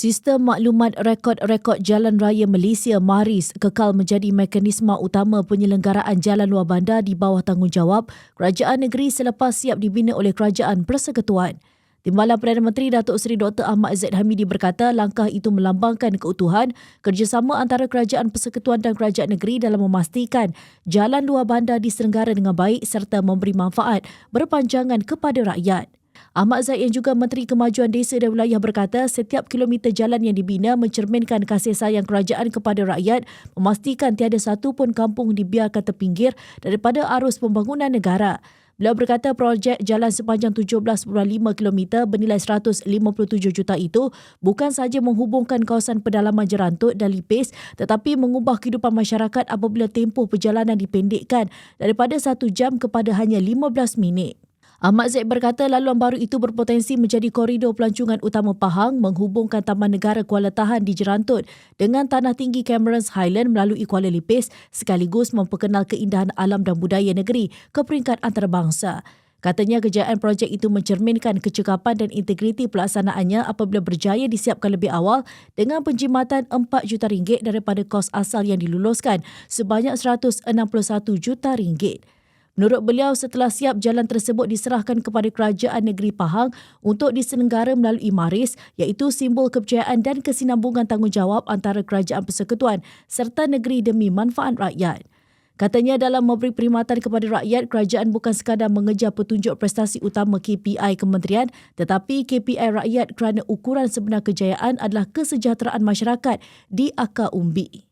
Sistem Maklumat Rekod-Rekod Jalan Raya Malaysia MARIS kekal menjadi mekanisme utama penyelenggaraan jalan luar bandar di bawah tanggungjawab kerajaan negeri selepas siap dibina oleh Kerajaan Persekutuan. Timbalan Perdana Menteri Datuk Seri Dr. Ahmad Zaid Hamidi berkata langkah itu melambangkan keutuhan kerjasama antara Kerajaan Persekutuan dan Kerajaan Negeri dalam memastikan jalan luar bandar diselenggara dengan baik serta memberi manfaat berpanjangan kepada rakyat. Ahmad Zaid yang juga Menteri Kemajuan Desa dan Wilayah berkata setiap kilometer jalan yang dibina mencerminkan kasih sayang kerajaan kepada rakyat memastikan tiada satu pun kampung dibiarkan terpinggir daripada arus pembangunan negara. Beliau berkata projek jalan sepanjang 17.5 km bernilai 157 juta itu bukan sahaja menghubungkan kawasan pedalaman Jerantut dan Lipis tetapi mengubah kehidupan masyarakat apabila tempoh perjalanan dipendekkan daripada 1 jam kepada hanya 15 minit. Ahmad Zaid berkata laluan baru itu berpotensi menjadi koridor pelancongan utama Pahang menghubungkan Taman Negara Kuala Tahan di Jerantut dengan Tanah Tinggi Camerons Highland melalui Kuala Lipis sekaligus memperkenal keindahan alam dan budaya negeri ke peringkat antarabangsa. Katanya kejayaan projek itu mencerminkan kecekapan dan integriti pelaksanaannya apabila berjaya disiapkan lebih awal dengan penjimatan 4 juta ringgit daripada kos asal yang diluluskan sebanyak 161 juta ringgit. Menurut beliau, setelah siap jalan tersebut diserahkan kepada Kerajaan Negeri Pahang untuk diselenggara melalui MARIS iaitu simbol kepercayaan dan kesinambungan tanggungjawab antara Kerajaan Persekutuan serta negeri demi manfaat rakyat. Katanya dalam memberi perkhidmatan kepada rakyat, kerajaan bukan sekadar mengejar petunjuk prestasi utama KPI kementerian tetapi KPI rakyat kerana ukuran sebenar kejayaan adalah kesejahteraan masyarakat di akar umbi.